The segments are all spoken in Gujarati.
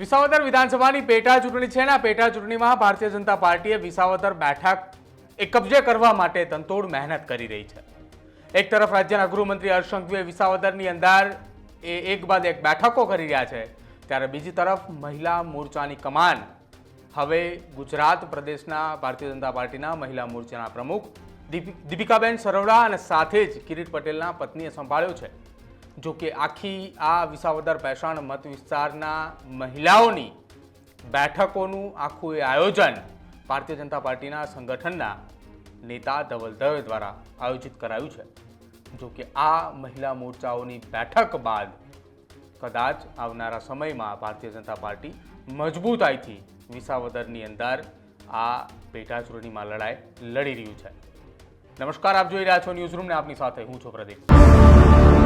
વિસાવદર વિધાનસભાની પેટા ચૂંટણી છે ને પેટા ચૂંટણીમાં ભારતીય જનતા પાર્ટીએ વિસાવદર બેઠક એ કબજે કરવા માટે તંતોડ મહેનત કરી રહી છે. એક તરફ રાજ્યના ગૃહમંત્રી હર્ષ સંઘવીએ વિસાવદરની અંદર એ એક બાદ એક બેઠકો કરી રહ્યા છે. ત્યારે બીજી તરફ મહિલા મોરચાની કમાન. હવે ગુજરાત પ્રદેશના ભારતીય જનતા પાર્ટીના મહિલા મોરચાના પ્રમુખ દીપિકાબેન સરવડા અને સાથે જ કિરીટ પટેલના પત્નીએ સંભાળ્યો છે. જો કે આખી આ વિસાવદર પહેસાણ મત વિસ્તારના મહિલાઓની બેઠકોનું આખું એ આયોજન ભારતીય જનતા પાર્ટીના સંગઠનના નેતા ધવલ દવે દ્વારા આયોજિત કરાયું છે. જો કે આ મહિલા મોરચાઓની બેઠક બાદ કદાચ આવનારા સમયમાં ભારતીય જનતા પાર્ટી મજબૂતાઈથી વિસાવદરની અંદર આ પેટા ચૂંટણીમાં લડાઈ લડી રહ્યું છે. નમસ્કાર, આપ જોઈ રહ્યા છો ન્યૂઝરૂમને આપની સાથે હું છું પ્રદીપ.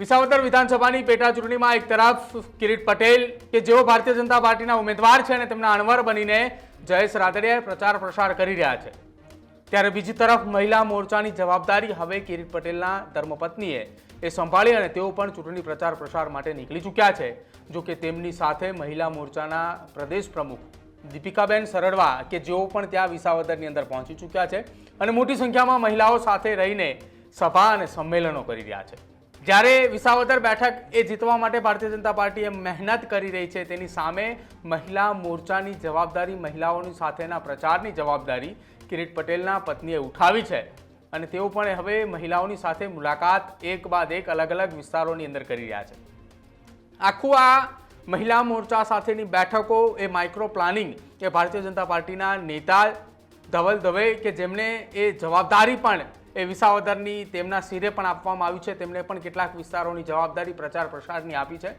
વિસાવદર વિધાનસભાની પેટા ચૂંટણીમાં એક તરફ કિરીટ પટેલ, કે જેઓ ભારતીય જનતા પાર્ટીના ઉમેદવાર છે અને તેમના અણવર બનીને જયેશ રાદડિયાએ પ્રચાર પ્રસાર કરી રહ્યા છે. ત્યારે બીજી તરફ મહિલા મોરચાની જવાબદારી હવે કિરીટ પટેલના ધર્મપત્નીએ એ સંભાળી અને તેઓ પણ ચૂંટણી પ્રચાર પ્રસાર માટે નીકળી ચૂક્યા છે. જો કે તેમની સાથે મહિલા મોરચાના પ્રદેશ પ્રમુખ દીપિકાબેન સરડવા, કે જેઓ પણ ત્યાં વિસાવદરની અંદર પહોંચી ચૂક્યા છે અને મોટી સંખ્યામાં મહિલાઓ સાથે રહીને સભા અને સંમેલનો કરી રહ્યા છે. જ્યારે વિસાવદર બેઠક એ જીતવા માટે ભારતીય જનતા પાર્ટીએ મહેનત કરી રહી છે, તેની સામે મહિલા મોરચાની જવાબદારી, મહિલાઓની સાથેના પ્રચારની જવાબદારી કિરીટ પટેલના પત્નીએ ઉઠાવી છે અને તેઓ પણ હવે મહિલાઓની સાથે મુલાકાત એક બાદ એક અલગ અલગ વિસ્તારોની અંદર કરી રહ્યા છે. આખું આ મહિલા મોરચા સાથેની બેઠકો એ માઇક્રો પ્લાનિંગ એ ભારતીય જનતા પાર્ટીના નેતા ધવલ દવે કે જેમણે એ જવાબદારી પણ એ વિસાવદરની તેમના સિરે પણ આપવામાં આવી છે. તેમણે પણ કેટલાક વિસ્તારોની જવાબદારી પ્રચાર પ્રસારની આપી છે.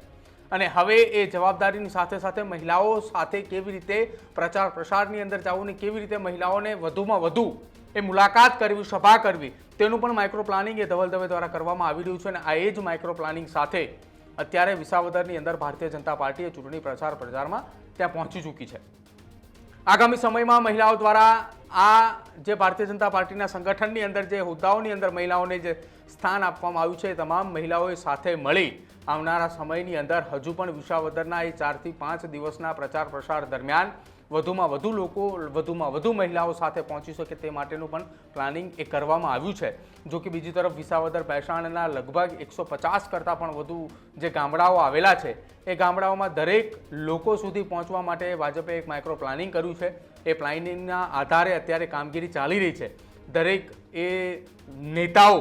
અને હવે એ જવાબદારીની સાથે સાથે મહિલાઓ સાથે કેવી રીતે પ્રચાર પ્રસારની અંદર જવું ને કેવી રીતે મહિલાઓને વધુમાં વધુ એ મુલાકાત કરવી, સભા કરવી, તેનું પણ માઇક્રો પ્લાનિંગ એ ધવલ દવે દ્વારા કરવામાં આવી રહ્યું છે. અને આ એ જ માઇક્રો પ્લાનિંગ સાથે અત્યારે વિસાવદરની અંદર ભારતીય જનતા પાર્ટીએ ચૂંટણી પ્રચાર પ્રચારમાં ત્યાં પહોંચી ચૂકી છે. આગામી સમયમાં મહિલાઓ દ્વારા આ જે ભારતીય જનતા પાર્ટીના સંગઠનની અંદર જે હોદ્દાઓની અંદર મહિલાઓને જે સ્થાન આપવામાં આવ્યું છે તમામ મહિલાઓએ સાથે મળી આવનારા સમયની અંદર હજુ પણ વિસાવદરના એ ચારથી પાંચ દિવસના પ્રચાર પ્રસાર દરમિયાન વધુમાં વધુ લોકો, વધુમાં વધુ મહિલાઓ સાથે પહોંચી શકે તે માટેનું પણ પ્લાનિંગ એ કરવામાં આવ્યું છે. જો કે બીજી તરફ વિસાવદર પૈસાણના લગભગ એકસો પચાસ કરતાં પણ વધુ જે ગામડાઓ આવેલા છે, એ ગામડાઓમાં દરેક લોકો સુધી પહોંચવા માટે ભાજપે એક માઇક્રો પ્લાનિંગ કર્યું છે. એ પ્લાનિંગના આધારે અત્યારે કામગીરી ચાલી રહી છે. દરેક એ નેતાઓ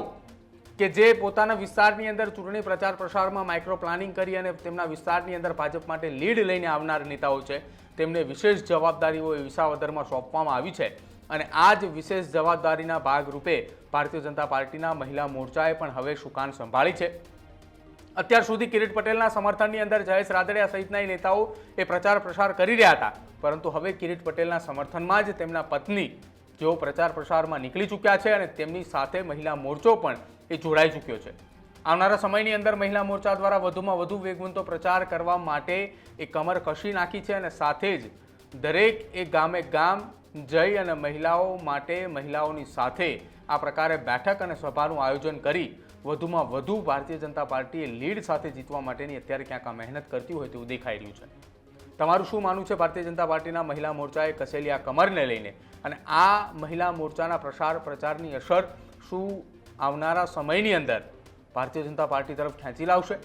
કે જે પોતાના વિસ્તારની અંદર ચૂંટણી પ્રચાર પ્રસારમાં માઇક્રો પ્લાનિંગ કરી અને તેમના વિસ્તારની અંદર ભાજપ માટે લીડ લઈને આવનાર નેતાઓ છે, તેમને વિશેષ જવાબદારીઓ એ વિસાવદરમાં સોંપવામાં આવી છે. અને આ જ વિશેષ જવાબદારીના ભાગરૂપે ભારતીય જનતા પાર્ટીના મહિલા મોરચાએ પણ હવે સુકાન સંભાળી છે. અત્યાર સુધી કિરીટ પટેલના સમર્થનની અંદર જયેશ રાદડિયા સહિતના નેતાઓ એ પ્રચાર પ્રસાર કરી રહ્યા હતા. પરંતુ હવે કિરીટ પટેલના સમર્થનમાં જ તેમના પત્ની જેઓ પ્રચાર પ્રસારમાં નીકળી ચૂક્યા છે અને તેમની સાથે મહિલા મોરચો પણ એ જોડાઈ ચૂક્યો છે. આવનારા સમયની અંદર મહિલા મોરચા દ્વારા વધુમાં વધુ વેગવંતો પ્રચાર કરવા માટે એ કમર કસી નાખી છે અને સાથે જ દરેક એ ગામે ગામ જઈ અને મહિલાઓ માટે મહિલાઓની સાથે આ પ્રકારે બેઠક અને સભાનું આયોજન કરી વધુમાં વધુ ભારતીય જનતા પાર્ટીએ લીડ સાથે જીતવા માટેની અત્યારે ક્યાંક આ મહેનત કરતી હોય તેવું દેખાઈ રહ્યું છે. તમારું શું માનવું છે? ભારતીય જનતા પાર્ટીના મહિલા મોરચાએ કસેલી આ કમરને લઈને અને આ મહિલા મોરચાના પ્રસાર પ્રચારની અસર શું આવનારા સમયની અંદર ભારતીય જનતા પાર્ટી તરફ ખેંચી લાવશે?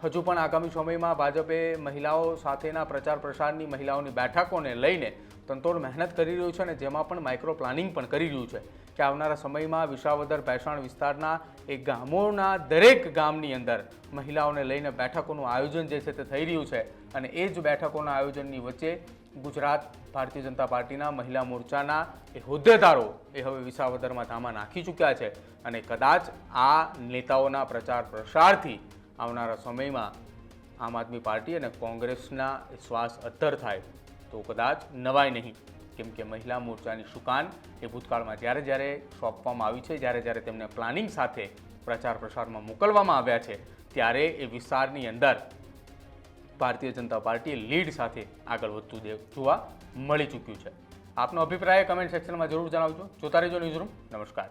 હજુ પણ આગામી સમયમાં ભાજપે મહિલાઓ સાથેના પ્રચાર પ્રસારની મહિલાઓની બેઠકોને લઈને તંતોડ મહેનત કરી રહ્યું છે અને જેમાં પણ માઇક્રો પ્લાનિંગ પણ કરી રહ્યું છે કે આવનારા સમયમાં વિસાવદર ભેસાણ વિસ્તારના એ ગામોના દરેક ગામની અંદર મહિલાઓને લઈને બેઠકોનું આયોજન જે છે તે થઈ રહ્યું છે અને એ જ બેઠકોના આયોજનની વચ્ચે ગુજરાત ભારતીય જનતા પાર્ટીના મહિલા મોરચાના એ હોદ્દેદારો એ હવે વિસાવદરમાં ધામા નાખી ચૂક્યા છે અને કદાચ આ નેતાઓના પ્રચાર પ્રસારથી આવનારા સમયમાં આમ આદમી પાર્ટી અને કોંગ્રેસના શ્વાસ અત્તર થાય તો કદાચ નવાય નહીં. કેમ કે મહિલા મોરચાની સુકાન એ ભૂતકાળમાં જ્યારે જ્યારે સોંપવામાં આવી છે, જ્યારે જ્યારે તેમને પ્લાનિંગ સાથે પ્રચાર પ્રસારમાં મોકલવામાં આવ્યા છે, ત્યારે એ વિસ્તારની અંદર ભારતીય જનતા પાર્ટી લીડ સાથે આગળ વધતું જોવા મળી ચૂક્યું છે. આપનો અભિપ્રાય કમેન્ટ સેક્શનમાં જરૂર જણાવજો. જોતા રહેજો ન્યૂઝરૂમ નમસ્કાર.